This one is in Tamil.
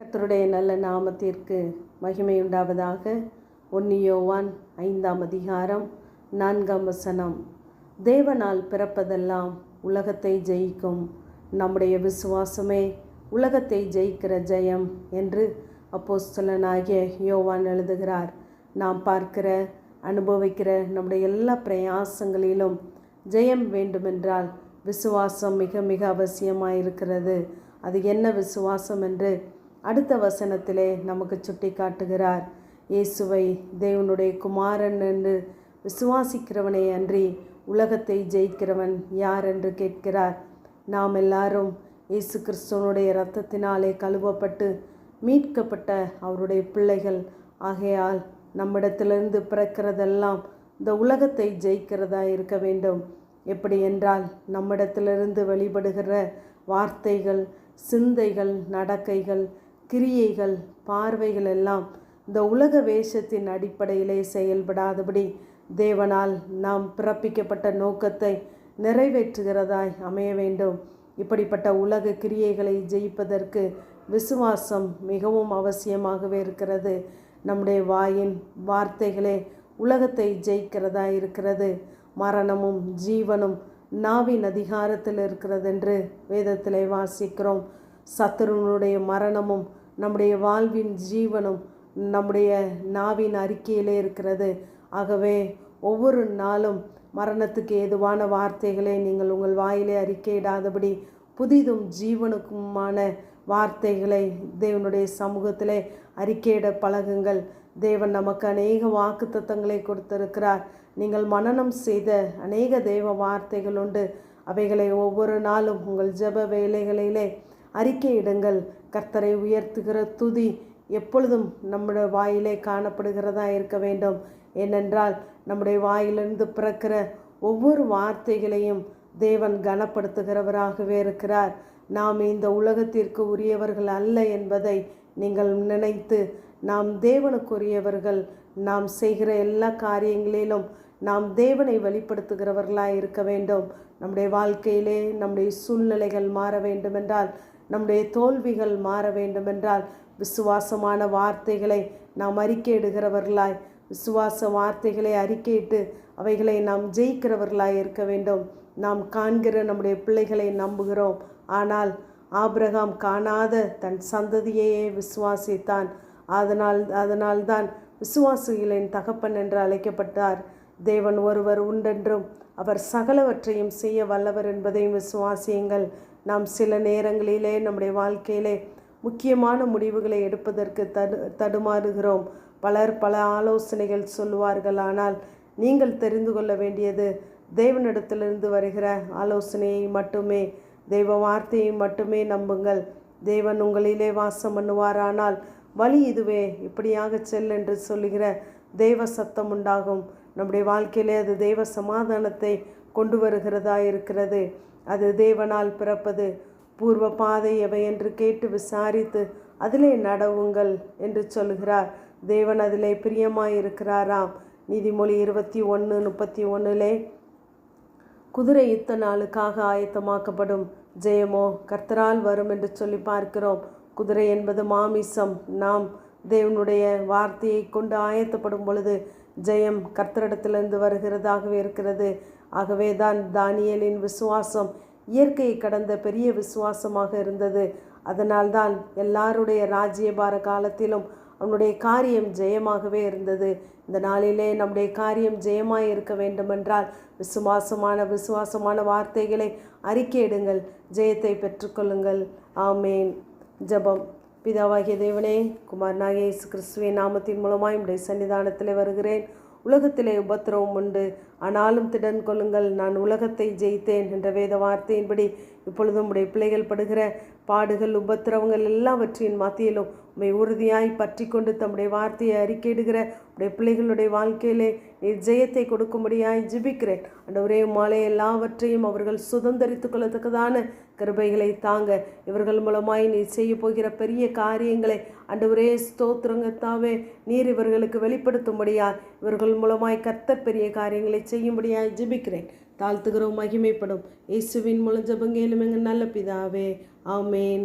கத்தருடைய நல்ல நாமத்திற்கு மகிமையுண்டாவதாக. ஒன்னியோவான் ஐந்தாம் அதிகாரம் நான்காம் வசனம். தேவனால் பிறப்பதெல்லாம் உலகத்தை ஜெயிக்கும். நம்முடைய விசுவாசமே உலகத்தை ஜெயிக்கிற ஜெயம் என்று அப்போஸ்தலனாகிய யோவான் எழுதுகிறார். நாம் பார்க்கிற அனுபவிக்கிற நம்முடைய எல்லா பிரயாசங்களிலும் ஜெயம் வேண்டுமென்றால் விசுவாசம் மிக மிக அவசியமாக இருக்கிறது அது என்ன விசுவாசம் என்று அடுத்த வசனத்திலே நமக்கு சுட்டி காட்டுகிறார் இயேசுவை தேவனுடைய குமாரன் என்று விசுவாசிக்கிறவனை அன்றி உலகத்தை ஜெயிக்கிறவன் யார் என்று கேட்கிறார். நாம் எல்லாரும் இயேசு கிறிஸ்துவனுடைய இரத்தத்தினாலே கழுவப்பட்டு மீட்கப்பட்ட அவருடைய பிள்ளைகள். ஆகையால் நம்மிடத்திலிருந்து பிறக்கிறதெல்லாம் இந்த உலகத்தை ஜெயிக்கிறதா இருக்க வேண்டும். எப்படி என்றால் நம்மிடத்திலிருந்து வெளிப்படுகிற வார்த்தைகள் சிந்தைகள் நடக்கைகள் கிரியைகள் பார்வைகள் எல்லாம் இந்த உலக வேஷத்தின் அடிப்படையிலே செயல்படாதபடி தேவனால் நாம் பிறப்பிக்கப்பட்ட நோக்கத்தை நிறைவேற்றுகிறதாய் அமைய வேண்டும். இப்படிப்பட்ட உலக கிரியைகளை ஜெயிப்பதற்கு விசுவாசம் மிகவும் அவசியமாகவே இருக்கிறது. நம்முடைய வாயின் வார்த்தைகளே உலகத்தை ஜெயிக்கிறதா இருக்கிறது. மரணமும் ஜீவனும் நாவின் அதிகாரத்தில் இருக்கிறதென்று வேதத்திலே வாசிக்கிறோம். சத்துருனுடைய மரணமும் நம்முடைய வாழ்வின் ஜீவனும் நம்முடைய நாவின் அறிக்கையிலே இருக்கிறது. ஆகவே ஒவ்வொரு நாளும் மரணத்துக்கு ஏதுவான வார்த்தைகளை நீங்கள் உங்கள் வாயிலே அறிக்கையிடாதபடி புதிதும் ஜீவனுக்குமான வார்த்தைகளை தேவனுடைய சமூகத்திலே அறிக்கையிட பழகுங்கள். தேவன் நமக்கு அநேக வாக்கு தத்தங்களை கொடுத்திருக்கிறார். நீங்கள் மனனம் செய்த அநேக தேவ வார்த்தைகள் உண்டு. அவைகளை ஒவ்வொரு நாளும் உங்கள் ஜெப வேலைகளிலே அறிக்கையிடுங்கள் கர்த்தரை உயர்த்துகிற துதி எப்பொழுதும் நம்முடைய வாயிலே காணப்படுகிறதா இருக்க வேண்டும். ஏனென்றால் நம்முடைய வாயிலிருந்து பிறக்கிற ஒவ்வொரு வார்த்தைகளையும் தேவன் கனப்படுத்துகிறவராகவே இருக்கிறார். நாம் இந்த உலகத்திற்கு உரியவர்கள் அல்ல என்பதை நீங்கள் நினைத்து நாம் தேவனுக்குரியவர்கள் நாம் செய்கிற எல்லா காரியங்களிலும் நாம் தேவனை வெளிப்படுத்துகிறவர்களாக இருக்க வேண்டும். நம்முடைய வாழ்க்கையிலே நம்முடைய சூழ்நிலைகள் மாற வேண்டுமென்றால் நம்முடைய தோல்விகள் மாற வேண்டுமென்றால் விசுவாசமான வார்த்தைகளை நாம் அறிக்கையிடுகிறவர்களாய் விசுவாச வார்த்தைகளை அறிக்கையிட்டு அவைகளை நாம் ஜெயிக்கிறவர்களாய் இருக்க வேண்டும். நாம் காண்கிற நம்முடைய பிள்ளைகளை நம்புகிறோம். ஆனால் ஆபிரகாம் காணாத தன் சந்ததியையே விசுவாசித்தான். அதனால் அதனால்தான் விசுவாசிகளின் தகப்பன் என்று அழைக்கப்பட்டார். தேவன் ஒருவர் உண்டென்றும் அவர் சகலவற்றையும் செய்ய வல்லவர் என்பதையும் விசுவாசியுங்கள். நாம் சில நேரங்களிலே நம்முடைய வாழ்க்கையிலே முக்கியமான முடிவுகளை எடுப்பதற்கு தடு தடுமாறுகிறோம். பலர் பல ஆலோசனைகள் சொல்லுவார்கள் ஆனால் நீங்கள் தெரிந்து கொள்ள வேண்டியது தேவனிடத்திலிருந்து வருகிற ஆலோசனையை மட்டுமே தெய்வ வார்த்தையை மட்டுமே நம்புங்கள். தேவன் உங்களிலே வாசம் பண்ணுவாரானால் வழி இதுவே. இப்படியாக செல் என்று சொல்லுகிற தெய்வ சத்தம் உண்டாகும். நம்முடைய வாழ்க்கையிலே அது தெய்வ சமாதானத்தை கொண்டு வருகிறதா இருக்கிறது அது தேவனால் பிறப்பது. பூர்வ பாதை எவை என்று கேட்டு விசாரித்து அதிலே நடவுங்கள் என்று சொல்கிறார். தேவன் அதிலே பிரியமாயிருக்கிறாராம். நீதிமொழி இருபத்தி ஒன்று முப்பத்தி ஒன்றிலே குதிரை யுத்த நாளுக்காக ஆயத்தமாக்கப்படும் ஜெயமோ கர்த்தரால் வரும் என்று சொல்லி பார்க்கிறோம். குதிரை என்பது மாமிசம். நாம் தேவனுடைய வார்த்தையை கொண்டு ஆயத்தப்படும் பொழுது ஜெயம் கர்த்தரிடத்திலிருந்து வருகிறதாகவே இருக்கிறது. ஆகவே தான் தானியலின் விசுவாசம் இயற்கையை கடந்த பெரிய விசுவாசமாக இருந்தது. அதனால்தான் எல்லாருடைய ராஜ்யபார காலத்திலும் அவனுடைய காரியம் ஜெயமாகவே இருந்தது. இந்த நாளிலே நம்முடைய காரியம் ஜெயமாய் இருக்க வேண்டுமென்றால் விசுவாசமான விசுவாசமான வார்த்தைகளை அறிக்கையிடுங்கள். ஜெயத்தை பெற்றுக்கொள்ளுங்கள். ஆமேன். ஜபம். பிதாவாகிய தேவனே குமாரனாகிய இயேசு கிறிஸ்துவின் நாமத்தின் மூலமாய் உடைய சன்னிதானத்தில் வருகிறேன். உலகத்திலே உபத்திரவம் உண்டு. ஆனாலும் திடன் கொள்ளுங்கள் நான் உலகத்தை ஜெயித்தேன் என்ற வேத வார்த்தையின்படி இப்பொழுதும் உடைய பிள்ளைகள் படுகிற பாடுகள் உபத்திரவங்கள் எல்லாவற்றின் மத்தியிலும் உண்மை உறுதியாய் பற்றி கொண்டு தம்முடைய வார்த்தையை அறிக்கையிடுகிற உடைய பிள்ளைகளுடைய வாழ்க்கையிலே நீர் ஜெயத்தை கொடுக்கும்படியாய் ஜிபிக்கிறேன். அந்த ஒரே மாலை எல்லாவற்றையும் அவர்கள் சுதந்திரித்து கொள்ளத்தக்கதான கிருபைகளை தாங்க. இவர்கள் மூலமாய் நீ செய்ய போகிற பெரிய காரியங்களை அந்த ஒரே ஸ்தோத்திரங்கத்தாவே நீர் இவர்களுக்கு வெளிப்படுத்தும்படியால் இவர்கள் மூலமாய் கத்த பெரிய காரியங்களை செய்யும்படியாய் ஜிபிக்கிறேன். தாழ்த்துகிறோம் மகிமைப்படும். இயேசுவின் மூலம் ஜபங்கேலும் எங்கள் நல்ல பிதாவே. ஆமேன்.